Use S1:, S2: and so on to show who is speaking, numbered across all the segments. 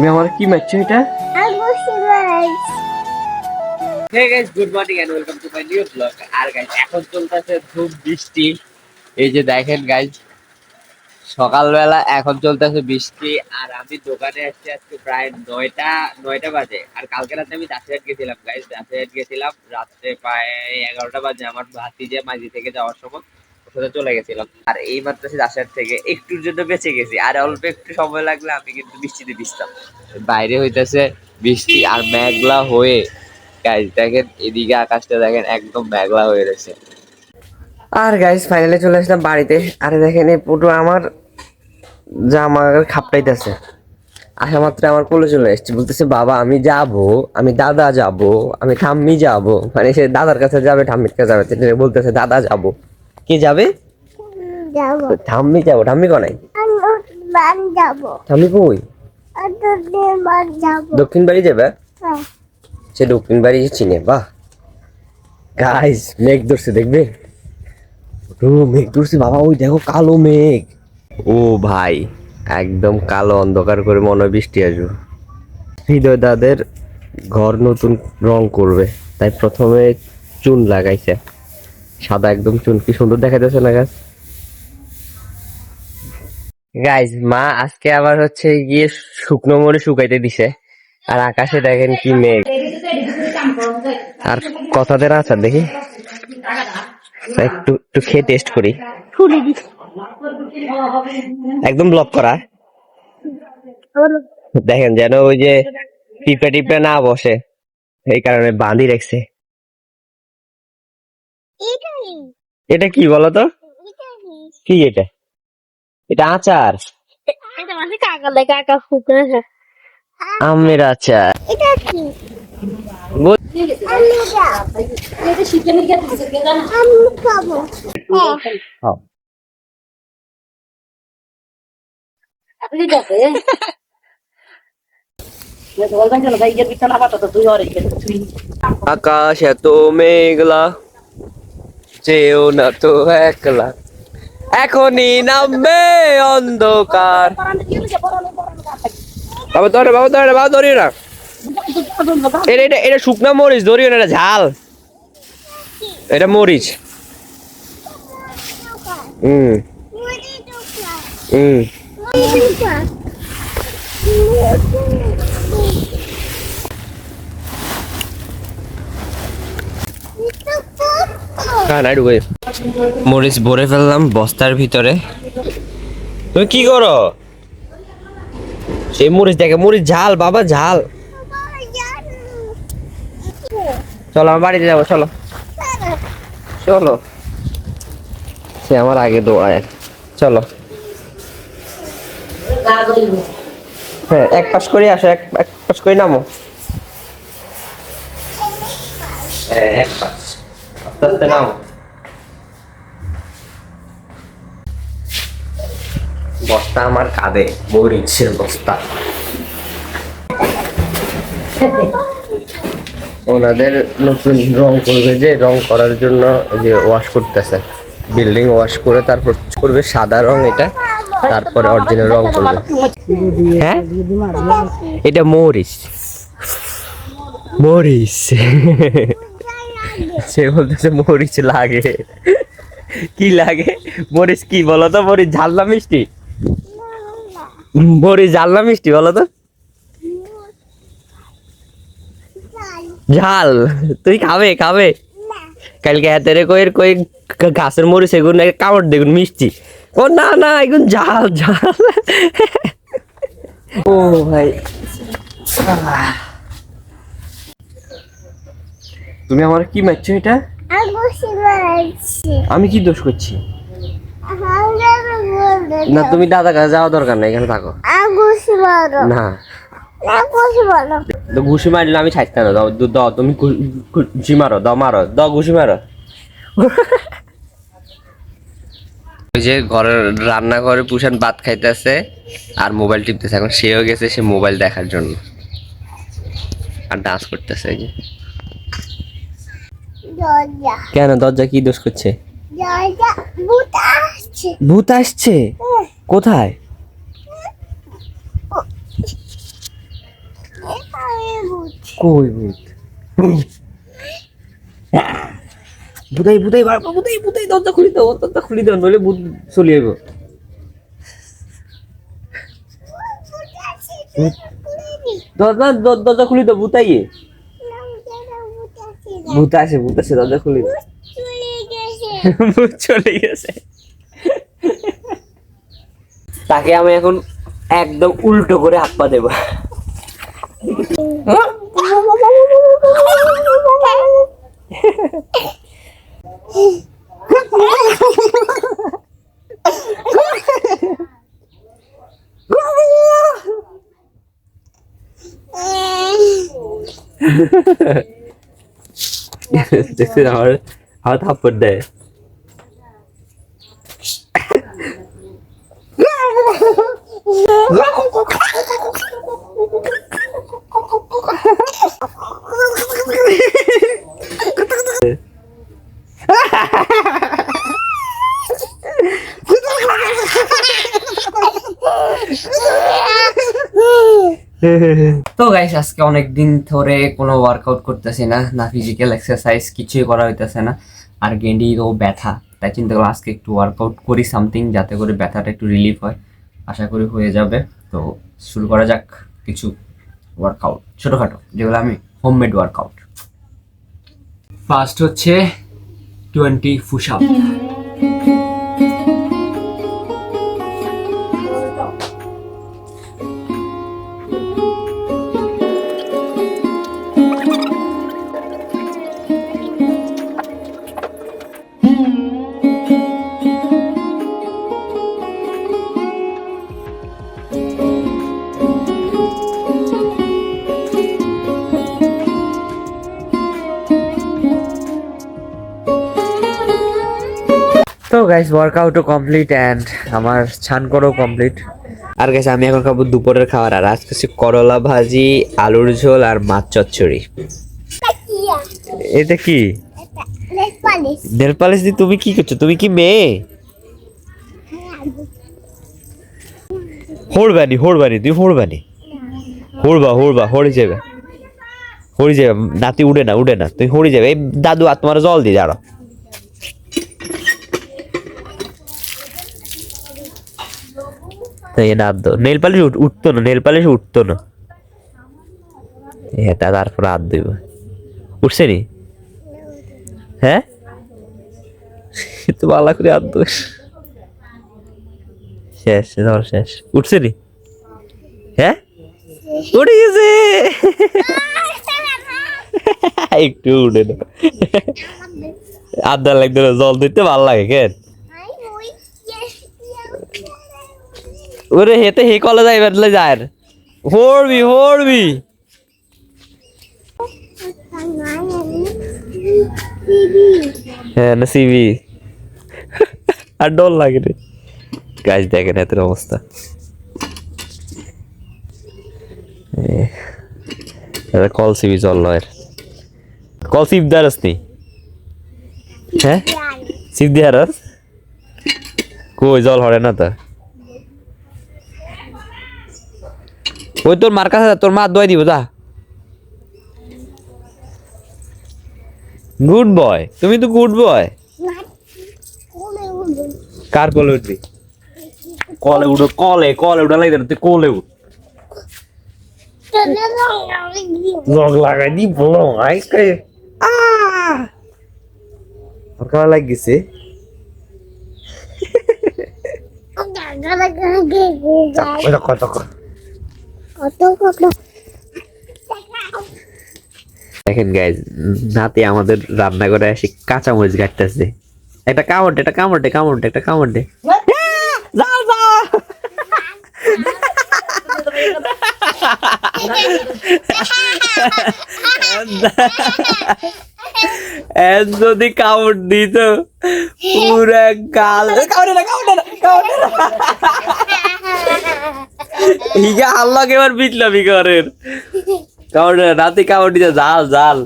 S1: তুমি আমার কি মারছো এটা?
S2: Hey guys good morning and welcome to my new blog R guys এখন চলতেছে খুব বৃষ্টি। এই যে দেখেন গাইস সকালবেলা এখন চলতেছে বৃষ্টি আর আমি দোকানে আসছি আজকে প্রায় নয়টা নয়টা বাজে। আর কালকে রাতে আমি দাসিরহাট গেছিলাম গাইস দাসিরহাট গেছিলাম। রাত্রে প্রায় এগারোটা বাজে আমার ভাতি যে মাঝি থেকে যাওয়ার সময়। ওর চলে গেছিলাম। আর এই সে দাসিরহাট থেকে একটুর জন্য বেঁচে গেছি। আর অল্প একটু সময় লাগলে আমি কিন্তু বৃষ্টিতে ভিজতাম। বাইরে হইতেছে বৃষ্টি আর মেঘলা হয়ে। গাইস দেখেন এদিকে আকাশটা দেখেন একদম মেঘলা হয়ে রয়েছে।
S1: আর গাইস ফাইনালি চলে আসলাম বাড়িতে। আরে দেখেন এই পুটু আমার জামা খাপটাইতেছে। আসা মাত্র আমার কোলে চলে এসছে বলতেছে, বাবা, আমি যাব। আমি দাদা যাব। আমি ঠাম্মি যাব। মানে সে দাদার কাছে যাবে, ঠাম্মির কাছে যাবে। বলতেছে, দাদা যাব। কে যাবে? ঠাম্মি যাব। ঠাম্মি কনাই ঠাম্মি কই? দক্ষিণ বাড়ি যাবে?
S3: হ্যাঁ।
S1: সে দক্ষিণ বাড়ি চিনে বাহ। গাইস মেঘ ধরছে দেখবে? ও মেঘ ধরছে বাবা ওই দেখো কালো মেঘ। ও ভাই একদম কালো অন্ধকার করে মনে বৃষ্টি আসবে। হৃদয় দাদের ঘর নতুন রং করবে তাই প্রথমে চুন লাগাইছে। সাদা একদম চুন কি সুন্দর দেখা যাচ্ছে না গাছ গাইজ মা আজকে আবার হচ্ছে গিয়ে শুকনো মরে শুকাইতে দিছে। আর আকাশে দেখেন কি মেঘ। আর কথা কথাদের আচার দেখি। একটু একটু খেয়ে টেস্ট করি। একদম ব্লক করা। দেখেন যেন ওই যে টিপে টিপে না বসে। এই কারণে বাঁধি রেখছে। এটা কি বলো তো কি এটা? এটা আচার।
S3: এটা মানে
S1: আমের আচার।
S3: এটা কি।
S1: আকাশ এত মেঘলা। চেয়েও না তো একলা। এখনই নামবে অন্ধকার। বাবা, ধরে বাবা ধরে, বাবা, ধরিও না। এটা এটা এটা শুকনা মরিচ, ধরিও না, এটা ঝাল। এটা মরিচ। হুম হুম না মরিচ ভরে ফেললাম বস্তার ভিতরে। তুমি কি করো? সেই মরিচ দেখে মরিচ ঝাল বাবা ঝাল। চলো আমার বাড়িতে যাব চলো। চলো। সে আমার আগে দৌড়ায় চলো। হ্যাঁ এক পাশ করে আসো এক এক পাশ করে নামো। হ্যাঁ এক পাশ। আস্তে আস্তে নামো বস্তা আমার কাঁধে মরিচের বস্তা। ওনাদের নতুন রং করবে যে রং করার জন্য যে ওয়াশ করতেছে। বিল্ডিং ওয়াশ করে তারপর করবে সাদা রং এটা তারপরে অরিজিনাল রং করবে। হ্যাঁ? এটা মরিচ। মরিচ। সে বলতেছে, মরিচ লাগে। কি লাগে? মরিচ কি বলো তো? মরিচ ঝাল না মিষ্টি? মরিচ ঝাল না মিষ্টি বলো তো? ঝাল। তুই খাবে খাবে? কালকে হাতেরে কইর কই গা- গাছের মরিচ, এগুন কামড় দেখুন মিষ্টি। ও না না, এগুন ঝাল ঝাল। ও ভাই। তুমি আমার কি মারছো এটা? আমি কি দোষ করছি? না তুমি দাদা কাছে যাওয়া দরকার নাই এখানে থাকো। না। তো ঘুষি মারলে আমি ছাড়তে না দাও দাও তুমি ঘুষি মারো দাও মারো দাও ঘুষি মারো। ওই যে ঘরের রান্নাঘরে পুষান ভাত খাইতেছে আর মোবাইল টিপতেছে এখন সেও গেছে সে মোবাইল দেখার জন্য। আর ডান্স করতেছে এই যে। কেন দরজা কি দোষ করছে?
S3: ভূত আসছে।
S1: কোথায়? কই ভূত? বুদাই বুদাই বারবার বুদাই বুদাই দরজা খুলি দাও দরজা খুলি দাও নইলে ভূত চলে আইব দরজা দরজা খুলি দাও ভূতাইয়ে ভূত আছে ভূত আছে দরজা খুলি ভূত চলে গেছে। তাকে আমি এখন একদম উল্টো করে হাত পা দেবো। দেখছি আমার আমার থাপ্পড় দেয় তো গাইস আজকে অনেক দিন ধরে কোনো ওয়ার্কআউট করতেছি না না ফিজিক্যাল এক্সারসাইজ কিছুই করা হইতেছে না। আর গেন্ডিরও ব্যথা, তাই চিন্তা করলাম আজকে একটু ওয়ার্কআউট করি সামথিং যাতে করে ব্যথাটা একটু রিলিফ হয়। আশা করি হয়ে যাবে। তো শুরু করা যাক কিছু ওয়ার্কআউট ছোটোখাটো, যেগুলো আমি হোমমেড ওয়ার্কআউট ফার্স্ট হচ্ছে টোয়েন্টি পুশ আপ তো গাইস ওয়ার্কআউটও কমপ্লিট অ্যান্ড আমার ছান করাও কমপ্লিট আর গাইস আমি এখন খাব দুপুরের খাবার, আর আজকে হচ্ছে করলা ভাজি, আলুর ঝোল আর মাছ চচ্চড়ি। এটা কি? নেল দি তুমি কি করছ? তুমি কি মেয়ে? হোড়বানি হোড়বানি, তুই হোড়বানি। হোড়বা হোড়বা, হড়ে যাবে। হড়ে যাবে, নাতি উড়ে না উড়ে না, তুই হড়ে যাবে। এই দাদু, আর তোমার জল দিয়ে দাঁড়াও। এই না দো নেল পালিশ উঠ- উঠতো না, নেল পালিশ উঠতো না। এটা তারপর হাত দিব। উঠছে নি? হ্যাঁ? তো ভালো করে হাত দোষ। শেষ, ধর শেষ। উঠছে নি? হ্যাঁ? উঠে গেছে। একটু উঠে না। আদার লাগবে জল দিতে ভালো লাগে, কেন? ওরে হেতে হে কলে যাই বেদলে যায় হড়বি হড়বি হ্যাঁ নসিবি আর ডর লাগে রে। গাছ দেখেন এতের অবস্থা। কল সিবি জল লয়ের কল সিপ দারস নি? হ্যাঁ? সিপ দিয়ারস কই জল হরে না তা? ওই তোর মার কাছে যা, তোর মা দোয়াই দিব যা। গুড বয় তুমি তো গুড বয় কার কলে উঠবি? কলে উঠো কলে কলে উঠা লাগে তুই কোলে উঠ। লগ লাগাই দি বলো আইস কে। আ ওর কালা লাগ গেছে ওই দেখো দেখো দেখেন গাইজ নাতি আমাদের রান্না করে আসি কাঁচা মরিচ কাটতেছে। একটা কামড় দে, একটা কামড় দে কামড় দে, একটা কামড় দে। যাও যাও। যদি কামড় দিত পুরা গাল কামড়ে না কামড়ে না কামড়ে না হিগা আল্লাহকে এবার করেন। কামড়ে না নাতি কামড় দিতে জাল জাল।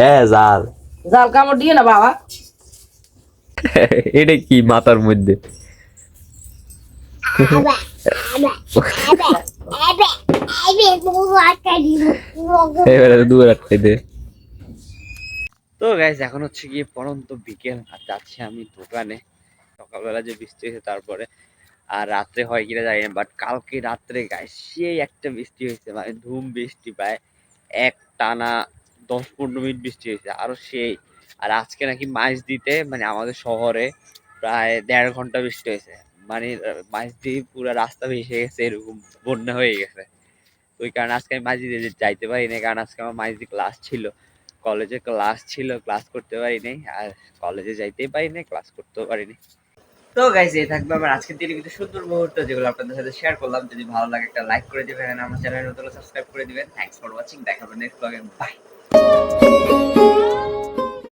S1: হ্যাঁ জাল।
S4: জাল কামড় দিয়ে না বাবা।
S1: এটা কি মাথার মধ্যে?
S5: এবারে দূর আটকে দে।
S1: তো গাইজ এখন হচ্ছে গিয়ে পরন্ত বিকেল আর যাচ্ছি আমি দোকানে। সকালবেলা যে বৃষ্টি হয়েছে তারপরে আর রাত্রে হয় কিনা জানি না বাট কালকে রাত্রে গায়ে সেই একটা বৃষ্টি হয়েছে মানে ধুম বৃষ্টি, প্রায় এক টানা দশ পনেরো মিনিট বৃষ্টি হয়েছে, আরও সেই, আর আজকে নাকি মাছ দিতে মানে আমাদের শহরে প্রায় দেড় ঘণ্টা বৃষ্টি হয়েছে মানে মাছ দিয়ে পুরো রাস্তা ভেসে গেছে, এরকম বন্যা হয়ে গেছে। ওই কারণে আজকে আমি মাছ দিতে যাইতে পারি না কারণ আজকে আমার মাছ দিয়ে ক্লাস ছিল। কলেজে ক্লাস ছিল ক্লাস করতে পারিনি, আর কলেজে যাইতেই পারিনি ক্লাস করতেও পারিনি। তো গাইজ এই থাকবে আমার আজকের দিনে কিন্তু সুন্দর মুহূর্ত, যেগুলো আপনাদের সাথে শেয়ার করলাম। যদি ভালো লাগে একটা লাইক করে দিবেন আমার চ্যানেল নতুন সাবস্ক্রাইব করে দিবেন। থ্যাংকস ফর ওয়াচিং দেখা হবে নেক্সট ব্লগে বাই